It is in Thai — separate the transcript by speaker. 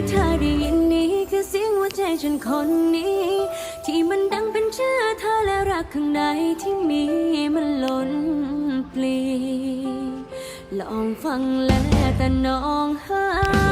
Speaker 1: ที่เธอได้ยินนี้คือเสียงหัวใจฉันคนนี้ ที่มันดังเป็นชื่อเธอและรักข้างในที่มีมันล้นปลี ลองฟังแล้วแต่น้องหา